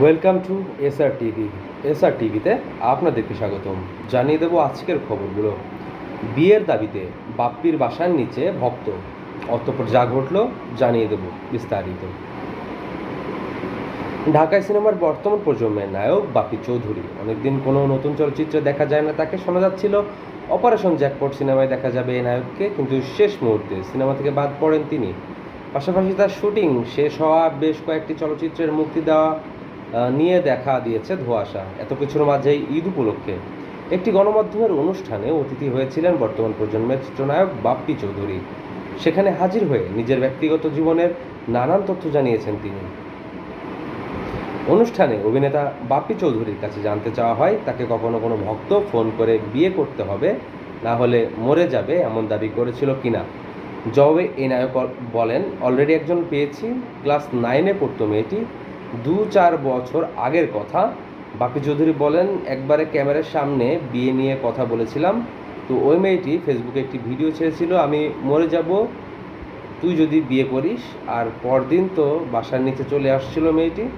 Welcome to SR TV SR টিভিতে আপনাদেরকে স্বাগতম। জানিয়ে দেবো আজকের খবরগুলো। বিয়ের দাবিতে বাপ্পির বাসার নিচে ভক্ত। অতঃপর যা ঘটলো জানিয়ে দেবো বিস্তারিত। ঢাকায় সিনেমার বর্তমান প্রজন্মের নায়ক বাপি চৌধুরী। অনেকদিন কোনো নতুন চলচ্চিত্র দেখা যায় না তাকে শোনা যাচ্ছিল। অপারেশন জ্যাকপট সিনেমায় দেখা যাবে এই নায়ককে, কিন্তু শেষ মুহূর্তে সিনেমা থেকে বাদ পড়েন তিনি। পাশাপাশি তার শুটিং শেষ হওয়া বেশ কয়েকটি চলচ্চিত্রের মুক্তি দেওয়া নিয়ে দেখা দিয়েছে ধোঁয়াশা। এত কিছুর মাঝেই ঈদ উপলক্ষে একটি গণমাধ্যমের অনুষ্ঠানে অতিথি হয়েছিলেন বর্তমান প্রজন্মের চিত্রনায়ক বাপ্পি চৌধুরী। সেখানে হাজির হয়ে নিজের ব্যক্তিগত জীবনের নানান তথ্য জানিয়েছেন তিনি। অনুষ্ঠানে অভিনেতা বাপ্পি চৌধুরীর কাছে জানতে চাওয়া হয়, তাকে কখনো কোনো ভক্ত ফোন করে বিয়ে করতে হবে, না হলে মরে যাবে এমন দাবি করেছিল কিনা? জবাবে এই নায়ক বলেন, অলরেডি একজন পেয়েছি, ক্লাস নাইনে পড়তো মেয়েটি দু চার বছর আগের কথা। বাপি চৌধুরী বলেন, একবারে ক্যামেরার সামনে বিয়ে নিয়ে কথা বলেছিলাম। তো ওই মেয়েটি ফেসবুকে একটি ভিডিও ছেড়েছিল, আমি মরে যাব, তুই যদি বিয়ে করিস। আর পরদিন তো বাসার নিচে চলে আসছিল মেয়েটি।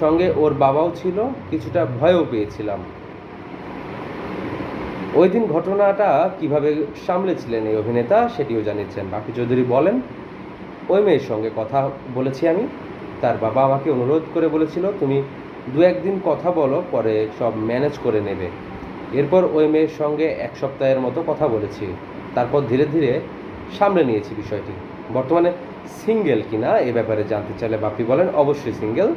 সঙ্গে ওর বাবাও ছিল, কিছুটা ভয়ও পেয়েছিলাম। ওই দিন ঘটনাটা কীভাবে সামলেছিলেন এই অভিনেতা সেটিও জানিয়েছেন। বাপি চৌধুরী বলেন, ওই মেয়ের সঙ্গে কথা বলেছি আমি। তার বাবা আমাকে অনুরোধ করে বলেছিল, তুমি দু একদিন কথা বলো, পরে সব ম্যানেজ করে নেবে। এরপর ওই মেয়ের সঙ্গে এক সপ্তাহের মতো কথা বলেছি। তারপর ধীরে ধীরে সামলে নিয়েছি বিষয়টি। বর্তমানে সিঙ্গেল কিনা এ ব্যাপারে জানতে চাইলে বাপ্পি বলেন, অবশ্যই সিঙ্গেল,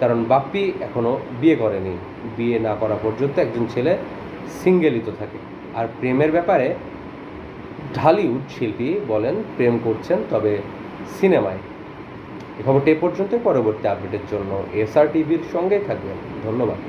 কারণ বাপ্পি এখনও বিয়ে করেনি। বিয়ে না করা পর্যন্ত একজন ছেলে সিঙ্গেলই তো থাকে। আর প্রেমের ব্যাপারে ঢালিউড শিল্পী বলেন, প্রেম করছেন, তবে সিনেমায় এ খবরটি পর্যন্ত পরবর্তী আপডেটের জন্য এসআর টিভির সঙ্গেই থাকবেন। ধন্যবাদ।